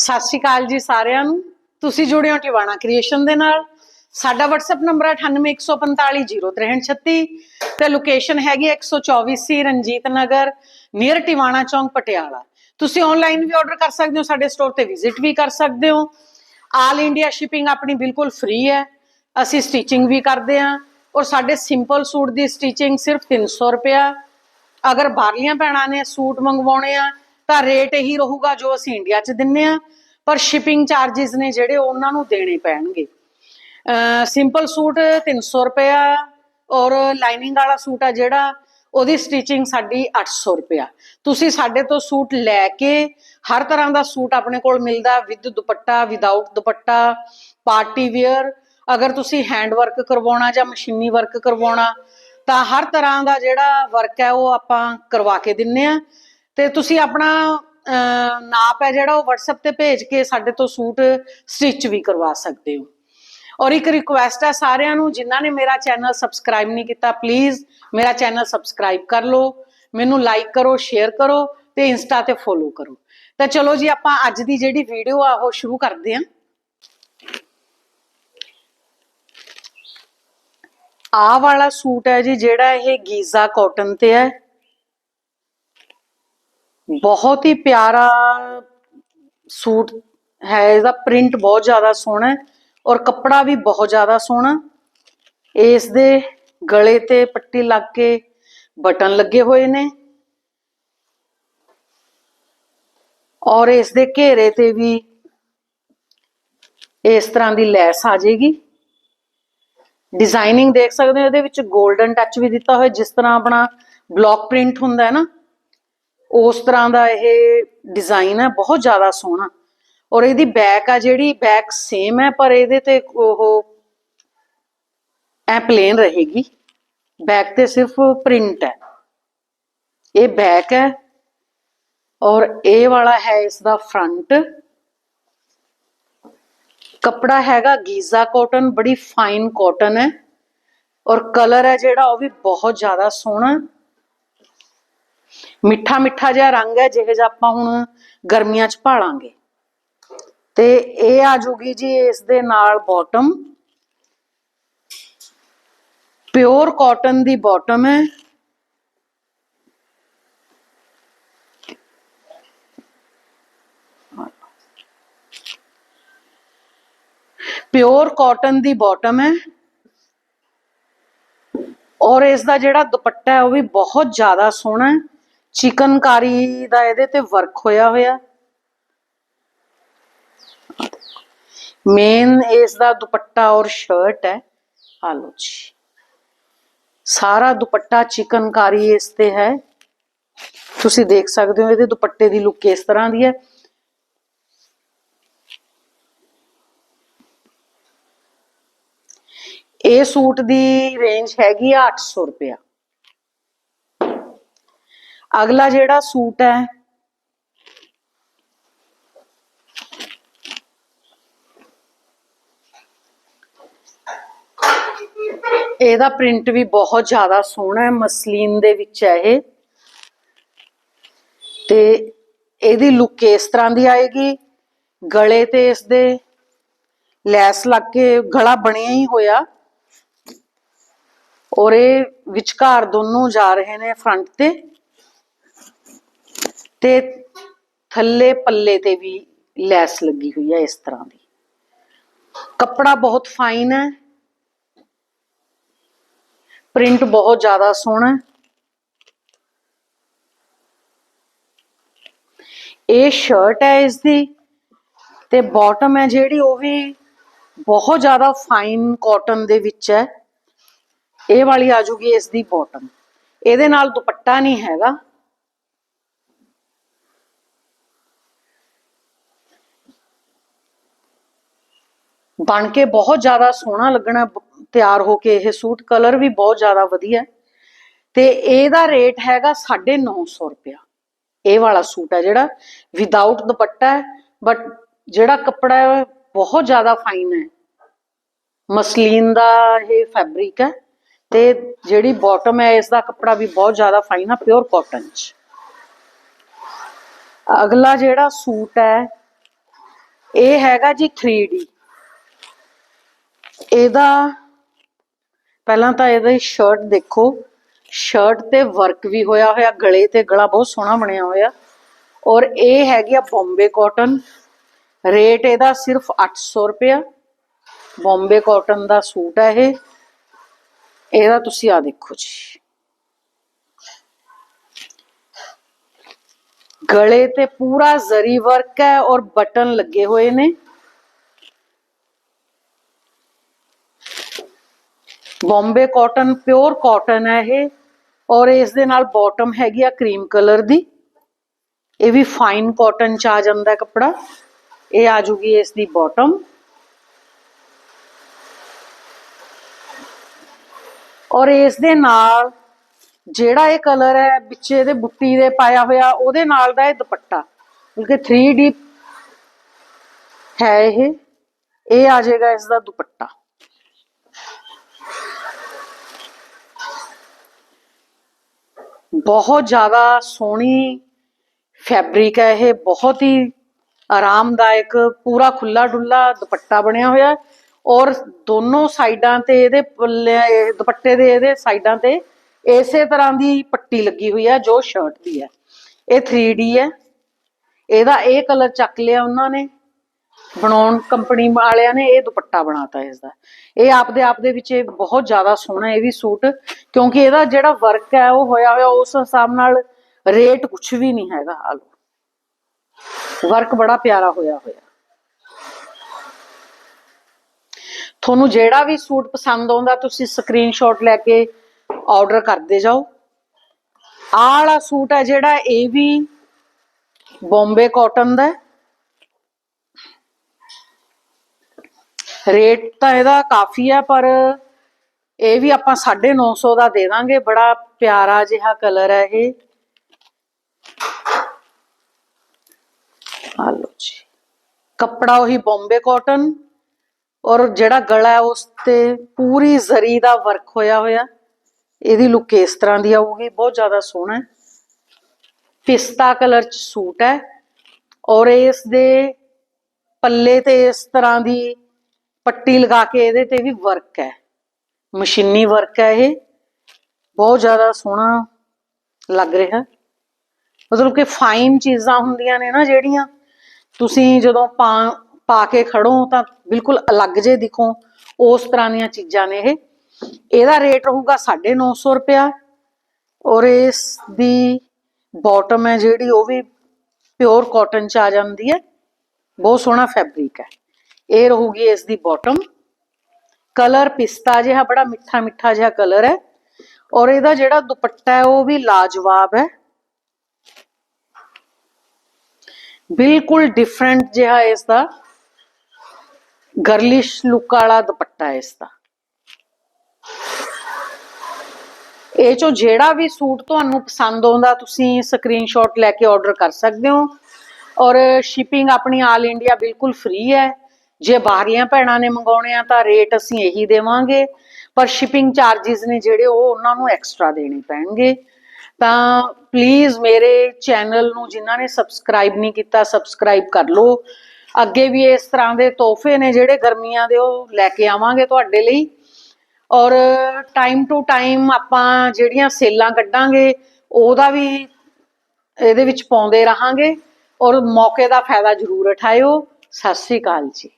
ਸਤਿ ਸ਼੍ਰੀ ਅਕਾਲ ਜੀ ਸਾਰਿਆਂ ਨੂੰ। ਤੁਸੀਂ ਜੁੜੇ ਹੋ ਟਿਵਾਣਾ ਕ੍ਰੀਏਸ਼ਨ ਦੇ ਨਾਲ। ਸਾਡਾ WhatsApp ਨੰਬਰ ਹੈ 9814506336 ਤੇ ਲੋਕੇਸ਼ਨ ਹੈਗੀ ਹੈ 124 ਸੀ ਰਣਜੀਤ ਨਗਰ ਨੀਅਰ ਟਿਵਾਣਾ ਚੌਂਕ, ਪਟਿਆਲਾ। ਤੁਸੀਂ ਆਨਲਾਈਨ ਵੀ ਆਰਡਰ ਕਰ ਸਕਦੇ ਹੋ, ਸਾਡੇ ਸਟੋਰ ਤੇ ਵਿਜ਼ਿਟ ਵੀ ਕਰ ਸਕਦੇ ਹੋ। ਆਲ ਇੰਡੀਆ ਸ਼ਿਪਿੰਗ ਆਪਣੀ ਬਿਲਕੁਲ ਫ੍ਰੀ ਹੈ। ਅਸੀਂ ਸਟਿਚਿੰਗ ਵੀ ਕਰਦੇ ਹਾਂ। ਔਰ ਸਾਡੇ ਸਿੰਪਲ ਸੂਟ ਦੀ ਸਟਿਚਿੰਗ ਸਿਰਫ 300 ਰੁਪਿਆ ਅਗਰ ਬਾਹਰਲੀਆਂ ਭੈਣਾਂ ਨੇ ਸੂਟ ਮੰਗਵਾਉਣੇ ਆ ਤਾਂ ਰੇਟ ਇਹੀ ਰਹੂਗਾ ਜੋ ਅਸੀਂ ਇੰਡੀਆ 'ਚ ਦਿੰਨੇ ਆ। ਪਰ ਸ਼ਿਪਿੰਗ ਚਾਰजेस ਨੇ ਜਿਹੜੇ ਉਹਨਾਂ ਨੂੰ ਦੇਣੇ ਪੈਣਗੇ। ਸਿੰਪਲ ਸੂਟ 300 ਰੁਪਇਆ ਔਰ ਲਾਈਨਿੰਗ ਵਾਲਾ ਸੂਟ ਆ ਜਿਹੜਾ, ਉਹਦੀ ਸਟਿਚਿੰਗ ਸਾਡੀ 800 ਰੁਪਇਆ। ਤੁਸੀਂ ਸਾਡੇ ਤੋਂ ਸੂਟ ਲੈ ਕੇ ਹਰ ਤਰ੍ਹਾਂ ਦਾ ਸੂਟ ਆਪਣੇ ਕੋਲ ਮਿਲਦਾ with dupatta without dupatta party wear ਅਗਰ ਤੁਸੀਂ ਹੈਂਡ ਵਰਕ ਕਰਵਾਉਣਾ ਜਾਂ ਮਸ਼ੀਨੀ ਵਰਕ ਕਰਵਾਉਣਾ, ਤਾਂ ਹਰ ਤਰ੍ਹਾਂ ਦਾ ਜਿਹੜਾ ਵਰਕ ਹੈ ਉਹ ਆਪਾਂ ਕਰਵਾ ਕੇ ਦਿੰਨੇ ਆ। ਤੇ ਤੁਸੀਂ ਆਪਣਾ ਨਾਪ ਹੈ ਜਿਹੜਾ ਉਹ WhatsApp ਤੇ ਭੇਜ ਕੇ ਸਾਡੇ ਤੋਂ ਸੂਟ ਸਟਿਚ ਵੀ ਕਰਵਾ ਸਕਦੇ ਹੋ। ਔਰ ਇੱਕ ਰਿਕੁਐਸਟ ਹੈ ਸਾਰਿਆਂ ਨੂੰ, ਜਿਨ੍ਹਾਂ ਨੇ ਮੇਰਾ ਚੈਨਲ ਸਬਸਕ੍ਰਾਈਬ ਨਹੀਂ ਕੀਤਾ ਪਲੀਜ਼ ਮੇਰਾ ਚੈਨਲ ਸਬਸਕ੍ਰਾਈਬ ਕਰ ਲਓ। ਮੈਨੂੰ ਲਾਈਕ ਕਰੋ ਸ਼ੇਅਰ ਕਰੋ ਤੇ ਇੰਸਟਾ ਤੇ ਫੋਲੋ ਕਰੋ। ਤਾਂ ਚਲੋ ਜੀ, ਆਪਾਂ ਅੱਜ ਦੀ ਜਿਹੜੀ ਵੀਡੀਓ ਆ, ਉਹ ਸ਼ੁਰੂ ਕਰਦੇ ਹਾਂ। ਆ ਵਾਲਾ ਸੂਟ ਹੈ ਜੀ, ਜਿਹੜਾ ਇਹ ਗੀਜ਼ਾ ਕਾਟਨ ਤੇ ਹੈ। ਬਹੁਤ ਹੀ ਪਿਆਰਾ ਸੂਟ ਹੈ, ਇਹਦਾ ਪ੍ਰਿੰਟ ਬਹੁਤ ਜ਼ਿਆਦਾ ਸੋਹਣਾ ਹੈ ਔਰ ਕੱਪੜਾ ਵੀ ਬਹੁਤ ਜ਼ਿਆਦਾ ਸੋਹਣਾ ਇਸ ਦੇ ਗਲੇ ਤੇ ਪੱਟੀ ਲੱਗ ਕੇ ਬਟਨ ਲੱਗੇ ਹੋਏ ਨੇ ਔਰ ਇਸ ਦੇ ਘੇਰੇ ਤੇ ਵੀ ਇਸ ਤਰ੍ਹਾਂ ਦੀ ਲੈਸ ਆ ਜਾਏਗੀ। ਡਿਜ਼ਾਈਨਿੰਗ ਦੇਖ ਸਕਦੇ ਹੋ, ਇਹਦੇ ਵਿੱਚ 골ਡਨ ਟੱਚ ਵੀ ਦਿੱਤਾ ਹੋਇਆ ਜਿਸ ਤਰ੍ਹਾਂ ਆਪਣਾ ਬਲੌਕ ਪ੍ਰਿੰਟ ਹੁੰਦਾ ਹੈ ਨਾ ਉਸ ਤਰ੍ਹਾਂ ਦਾ ਇਹ ਡਿਜ਼ਾਈਨ ਹੈ, ਬਹੁਤ ਜ਼ਿਆਦਾ ਸੋਹਣਾ। ਔਰ ਇਹਦੀ ਬੈਕ ਆ ਜਿਹੜੀ ਬੈਕ ਸੇਮ ਹੈ, ਪਰ ਇਹਦੇ ਤੇ ਉਹ ਐ ਪਲੇਨ ਰਹੇਗੀ। ਬੈਕ ਤੇ ਸਿਰਫ ਪ੍ਰਿੰਟ ਹੈ। ਇਹ ਬੈਕ ਹੈ ਔਰ ਇਹ ਵਾਲਾ ਹੈ ਇਸ ਦਾ ਫਰੰਟ ਕੱਪੜਾ ਹੈਗਾ ਗੀਜ਼ਾ ਕਾਟਨ ਬੜੀ ਫਾਈਨ ਕਾਟਨ ਹੈ। ਔਰ ਕਲਰ ਹੈ ਜਿਹੜਾ, ਉਹ ਵੀ ਬਹੁਤ ਜ਼ਿਆਦਾ ਸੋਹਣਾ। ਮਿੱਠਾ ਮਿੱਠਾ ਜਿਹਾ ਰੰਗ ਹੈ, ਜਿਹੇ ਜਿਹਾ ਆਪਾਂ ਹੁਣ ਗਰਮੀਆਂ 'ਚ ਭਾਲਾਂਗੇ। ਤੇ ਇਹ ਆ ਜੂਗੀ ਜੀ ਇਸ ਦੇ ਨਾਲ ਬਾਟਮ ਪਿਓਰ ਕਾਟਨ ਦੀ ਬਾਟਮ ਹੈ। ਪਿਓਰ ਕਾਟਨ ਦੀ ਬਾਟਮ ਹੈ। ਔਰ ਇਸ ਦਾ ਜਿਹੜਾ ਦੁਪੱਟਾ ਹੈ, ਉਹ ਵੀ ਬਹੁਤ ਜ਼ਿਆਦਾ ਸੋਹਣਾ ਹੈ। ਚਿਕਨਕਾਰੀ ਦਾ ਇਹਦੇ ਤੇ ਵਰਕ ਹੋਇਆ ਹੋਇਆ। ਮੇਨ ਇਸ ਦਾ ਦੁਪੱਟਾ ਔਰ ਸ਼ਰਟ ਹੈ। ਆ ਲਓ ਜੀ। ਸਾਰਾ ਦੁਪੱਟਾ ਚਿਕਨਕਾਰੀ ਇਸ ਤੇ ਹੈ। ਤੁਸੀਂ ਦੇਖ ਸਕਦੇ ਹੋ ਇਹਦੇ ਦੁਪੱਟੇ ਦੀ ਲੁੱਕ ਇਸ ਤਰ੍ਹਾਂ ਦੀ ਹੈ। ਇਹ ਸੂਟ ਦੀ ਰੇਂਜ ਹੈਗੀ ਆ 800 ਰੁਪਇਆ। ਅਗਲਾ ਜਿਹੜਾ ਸੂਟ ਹੈ। ਇਹਦਾ ਪ੍ਰਿੰਟ ਵੀ ਬਹੁਤ ਜ਼ਿਆਦਾ ਸੋਹਣਾ ਹੈ, ਮਸਲੀਨ ਦੇ ਵਿੱਚ ਹੈ ਇਹ। ਤੇ ਇਹਦੀ ਲੁੱਕ ਇਸ ਤਰ੍ਹਾਂ ਦੀ ਆਏਗੀ, ਗਲੇ ਤੇ ਇਸ ਦੇ ਲੈਸ ਲੱਗ ਕੇ ਗਲਾ ਬਣਿਆ ਹੀ ਹੋਇਆ। ਔਰ ਇਹ ਵਿਚਕਾਰ ਦੋਨੋਂ ਜਾ ਰਹੇ ਨੇ ਫਰੰਟ ਤੇ। ਤੇ ਥੱਲੇ ਪੱਲੇ ਤੇ ਵੀ ਲੈਸ ਲੱਗੀ ਹੋਈ ਹੈ ਇਸ ਤਰ੍ਹਾਂ ਦੀ। ਕੱਪੜਾ ਬਹੁਤ ਫਾਈਨ ਹੈ। ਪ੍ਰਿੰਟ ਬਹੁਤ ਜ਼ਿਆਦਾ ਸੋਹਣਾ ਇਹ ਸ਼ਰਟ ਹੈ ਇਸ ਦੀ ਤੇ ਬਾਟਮ ਹੈ ਜਿਹੜੀ, ਉਹ ਵੀ ਬਹੁਤ ਜ਼ਿਆਦਾ ਫਾਈਨ ਕਾਟਨ ਦੇ ਵਿੱਚ ਹੈ। ਇਹ ਵਾਲੀ ਆ ਜੂਗੀ ਇਸ ਦੀ ਬਾਟਮ ਇਹਦੇ ਨਾਲ ਦੁਪੱਟਾ ਨਹੀਂ ਹੈਗਾ। ਬਣ ਕੇ ਬਹੁਤ ਜ਼ਿਆਦਾ ਸੋਹਣਾ ਲੱਗਣਾ, ਤਿਆਰ ਹੋ ਕੇ ਇਹ ਸੂਟ, ਕਲਰ ਵੀ ਬਹੁਤ ਜ਼ਿਆਦਾ ਵਧੀਆ। ਤੇ ਇਹਦਾ ਰੇਟ ਹੈਗਾ 950 ਰੁਪਇਆ। ਇਹ ਵਾਲਾ ਸੂਟ ਹੈ ਜਿਹੜਾ ਵਿਦਆਊਟ ਦੁਪੱਟਾ ਹੈ ਬਟ ਜਿਹੜਾ ਕੱਪੜਾ ਹੈ ਬਹੁਤ ਜ਼ਿਆਦਾ ਫਾਈਨ ਹੈ। ਮਸਲੀਨ ਦਾ ਇਹ ਫੈਬਰਿਕ ਹੈ, ਤੇ ਜਿਹੜੀ ਬਾਟਮ ਹੈ, ਇਸ ਦਾ ਕੱਪੜਾ ਵੀ ਬਹੁਤ ਜ਼ਿਆਦਾ ਫਾਈਨ ਹੈ ਪਿਓਰ ਕਾਟਨ ਚ। ਅਗਲਾ ਜਿਹੜਾ ਸੂਟ ਹੈ, ਇਹ ਹੈਗਾ ਜੀ 3D ਇਹਦਾ ਪਹਿਲਾਂ ਤਾਂ ਇਹਦੀ ਸ਼ਰਟ ਦੇਖੋ। ਸ਼ਰਟ ਤੇ ਵਰਕ ਵੀ ਹੋਇਆ ਹੋਇਆ, ਗਲੇ ਤੇ ਗਲਾ ਬਹੁਤ ਸੋਹਣਾ ਬਣਿਆ ਹੋਇਆ। ਔਰ ਇਹ ਹੈਗੀ ਆ ਬੰਬੇ ਕਾਟਨ ਰੇਟ ਇਹਦਾ ਸਿਰਫ 800 ਰੁਪਇਆ। ਬੰਬੇ ਕਾਟਨ ਦਾ ਸੂਟ ਹੈ ਇਹ। ਇਹਦਾ ਤੁਸੀਂ ਆ ਦੇਖੋ ਜੀ। ਗਲੇ ਤੇ ਪੂਰਾ ਜ਼ਰੀ ਵਰਕ ਹੈ ਔਰ ਬਟਨ ਲੱਗੇ ਹੋਏ ਨੇ। ਬੰਬੇ ਕਾਟਨ ਪਿਓਰ ਕਾਟਨ ਹੈ ਇਹ। ਔਰ ਇਸ ਦੇ ਨਾਲ ਬਾਟਮ ਹੈਗੀ ਆ ਕਰੀਮ ਕਲਰ ਦੀ। ਇਹ ਵੀ ਫਾਈਨ ਕਾਟਨ ਚ ਆ ਜਾਂਦਾ ਕੱਪੜਾ। ਇਹ ਆ ਜੂਗੀ ਇਸ ਦੀ ਬਾਟਮ ਔਰ ਇਸ ਦੇ ਨਾਲ ਜਿਹੜਾ ਇਹ ਕਲਰ ਹੈ ਵਿੱਚ ਇਹਦੇ ਬੁੱਟੀ ਦੇ ਪਾਇਆ ਹੋਇਆ, ਉਹਦੇ ਨਾਲ ਦਾ ਇਹ ਦੁਪੱਟਾ। ਬਲਕਿ 3D ਹੈ ਇਹ। ਇਹ ਆ ਜਾਏਗਾ ਇਸ ਦਾ ਦੁਪੱਟਾ। ਬਹੁਤ ਜ਼ਿਆਦਾ ਸੋਹਣੀ ਫੈਬਰਿਕ ਹੈ ਇਹ, ਬਹੁਤ ਹੀ ਆਰਾਮਦਾਇਕ, ਪੂਰਾ ਖੁੱਲਾ ਡੁੱਲਾ ਦੁਪੱਟਾ ਬਣਿਆ ਹੋਇਆ ਔਰ ਦੋਨੋਂ ਸਾਈਡਾਂ ਤੇ ਇਹਦੇ ਪੱਲੇ ਦੁਪੱਟੇ ਦੇ ਇਹਦੇ ਸਾਈਡਾਂ ਤੇ ਇਸੇ ਤਰ੍ਹਾਂ ਦੀ ਪੱਟੀ ਲੱਗੀ ਹੋਈ ਹੈ, ਜੋ ਸ਼ਰਟ ਦੀ ਹੈ। ਇਹ 3D ਹੈ। ਇਹਦਾ ਇਹ ਕਲਰ ਚੱਕ ਲਿਆ ਉਹਨਾਂ ਨੇ। ਬਣਾਉਣ ਕੰਪਨੀ ਵਾਲਿਆਂ ਨੇ ਇਹ ਦੁਪੱਟਾ ਬਣਾਤਾ ਇਸ ਦਾ ਇਹ ਆਪਦੇ ਆਪ ਦੇ ਵਿੱਚ ਇਹ ਬਹੁਤ ਜ਼ਿਆਦਾ ਸੋਹਣਾ ਇਹ ਵੀ ਸੂਟ, ਕਿਉਂਕਿ ਇਹਦਾ ਜਿਹੜਾ ਵਰਕ ਹੈ ਉਹ ਹੋਇਆ ਹੋਇਆ ਉਸ ਹਿਸਾਬ ਨਾਲ ਰੇਟ ਕੁਝ ਵੀ ਨਹੀਂ ਹੈਗਾ ਆ ਲਓ ਵਰਕ ਬੜਾ ਪਿਆਰਾ ਹੋਇਆ ਹੋਇਆ। ਤੁਹਾਨੂੰ ਜਿਹੜਾ ਵੀ ਸੂਟ ਪਸੰਦ ਆਉਂਦਾ ਤੁਸੀਂ ਸਕਰੀਨਸ਼ਾਟ ਲੈ ਕੇ ਆਰਡਰ ਕਰਦੇ ਜਾਓ। ਆਹ ਵਾਲਾ ਸੂਟ ਹੈ ਜਿਹੜਾ ਇਹ ਵੀ ਬੰਬੇ ਕਾਟਨ ਦਾ ਹੈ। ਰੇਟ ਤਾਂ ਇਹਦਾ ਕਾਫੀ ਹੈ ਪਰ ਇਹ ਵੀ ਆਪਾਂ 950 ਦਾ ਦੇ ਦਾਂਗੇ। ਬੜਾ ਪਿਆਰਾ ਜਿਹਾ ਕਲਰ ਹੈ ਇਹ। ਆ ਲਓ ਜੀ। ਕੱਪੜਾ ਉਹੀ ਬੰਬੇ ਕਾਟਨ। ਔਰ ਜਿਹੜਾ ਗਲਾ ਹੈ, ਉਸ ਤੇ ਪੂਰੀ ਜ਼ਰੀ ਦਾ ਵਰਕ ਹੋਇਆ ਹੋਇਆ। ਇਹਦੀ ਲੁੱਕ ਇਸ ਤਰ੍ਹਾਂ ਦੀ ਆਊਗੀ, ਬਹੁਤ ਜ਼ਿਆਦਾ ਸੋਹਣਾ ਹੈ। ਪਿਸਤਾ ਕਲਰ ਚ ਸੂਟ ਹੈ। ਔਰ ਇਸ ਦੇ ਪੱਲੇ ਤੇ ਇਸ ਤਰ੍ਹਾਂ ਦੀ ਪੱਟੀ ਲਗਾ ਕੇ ਇਹਦੇ ਤੇ ਵੀ ਵਰਕ ਹੈ। ਮਸ਼ੀਨੀ ਵਰਕ ਹੈ ਇਹ। ਬਹੁਤ ਜ਼ਿਆਦਾ ਸੋਹਣਾ ਲੱਗ ਰਿਹਾ। ਮਤਲਬ ਕਿ ਫਾਈਨ ਚੀਜ਼ਾਂ ਹੁੰਦੀਆਂ ਨੇ ਨਾ ਜਿਹੜੀਆਂ। ਤੁਸੀਂ ਜਦੋਂ ਪਾ ਪਾ ਕੇ ਖੜੋ ਤਾਂ ਬਿਲਕੁਲ ਅਲੱਗ ਜੇ ਦਿਖੋ। ਉਸ ਤਰ੍ਹਾਂ ਦੀਆਂ ਚੀਜ਼ਾਂ ਨੇ ਇਹ। ਇਹਦਾ ਰੇਟ ਰਹੂਗਾ 950 ਰੁਪਇਆ। ਔਰ ਇਸ ਦੀ ਬਾਟਮ ਹੈ ਜਿਹੜੀ, ਉਹ ਵੀ ਪਿਓਰ ਕਾਟਨ ਚ ਆ ਜਾਂਦੀ ਹੈ। ਬਹੁਤ ਸੋਹਣਾ ਫੈਬਰਿਕ ਹੈ। ਇਹ ਰਹੂਗੀ ਇਸ ਦੀ ਬਾਟਮ ਕਲਰ ਪਿਸਤਾ ਜਿਹਾ, ਬੜਾ ਮਿੱਠਾ ਮਿੱਠਾ ਜਿਹਾ ਕਲਰ ਹੈ। ਔਰ ਇਹਦਾ ਜਿਹੜਾ ਦੁਪੱਟਾ ਹੈ, ਉਹ ਵੀ ਲਾਜਵਾਬ ਹੈ। ਬਿਲਕੁਲ ਡਿਫਰੈਂਟ ਜਿਹਾ ਇਸ ਦਾ ਗਰਲਿਸ਼ ਲੁੱਕ ਵਾਲਾ ਦੁਪੱਟਾ ਹੈ ਇਸ ਦਾ ਇਹ ਚੋਂ ਜਿਹੜਾ ਵੀ ਸੂਟ ਤੁਹਾਨੂੰ ਪਸੰਦ ਆਉਂਦਾ, ਤੁਸੀਂ ਸਕਰੀਨਸ਼ਾਟ ਲੈ ਕੇ ਆਰਡਰ ਕਰ ਸਕਦੇ ਹੋ। ਔਰ ਸ਼ਿਪਿੰਗ ਆਪਣੀ ਆਲ ਇੰਡੀਆ ਬਿਲਕੁਲ ਫ੍ਰੀ ਹੈ। ਜੇ ਬਾਹਰੀਆਂ ਭੈਣਾਂ ਨੇ ਮੰਗਾਉਣੇ ਆ ਤਾਂ ਰੇਟ ਅਸੀਂ ਇਹੀ ਦੇਵਾਂਗੇ, ਪਰ ਸ਼ਿਪਿੰਗ ਚਾਰजेस ਨੇ ਜਿਹੜੇ ਉਹ ਉਹਨਾਂ ਨੂੰ ਐਕਸਟਰਾ ਦੇਣੇ ਪੈਣਗੇ। ਤਾਂ ਪਲੀਜ਼ ਮੇਰੇ ਚੈਨਲ ਨੂੰ ਜਿਨ੍ਹਾਂ ਨੇ ਸਬਸਕ੍ਰਾਈਬ ਨਹੀਂ ਕੀਤਾ ਸਬਸਕ੍ਰਾਈਬ ਕਰ ਲਓ। ਅੱਗੇ ਵੀ ਇਸ ਤਰ੍ਹਾਂ ਦੇ ਤੋਹਫੇ ਨੇ ਜਿਹੜੇ ਗਰਮੀਆਂ ਦੇ, ਉਹ ਲੈ ਕੇ ਆਵਾਂਗੇ ਤੁਹਾਡੇ ਲਈ। ਔਰ ਟਾਈਮ ਟੂ ਟਾਈਮ ਆਪਾਂ ਜਿਹੜੀਆਂ ਸੇਲਾਂ ਕੱਢਾਂਗੇ, ਉਹਦਾ ਵੀ ਇਹਦੇ ਵਿੱਚ ਪਾਉਂਦੇ ਰਹਾਂਗੇ। ਔਰ ਮੌਕੇ ਦਾ ਫਾਇਦਾ ਜ਼ਰੂਰ ਉਠਾਇਓ। ਸਤਿ ਸ੍ਰੀ ਅਕਾਲ ਜੀ।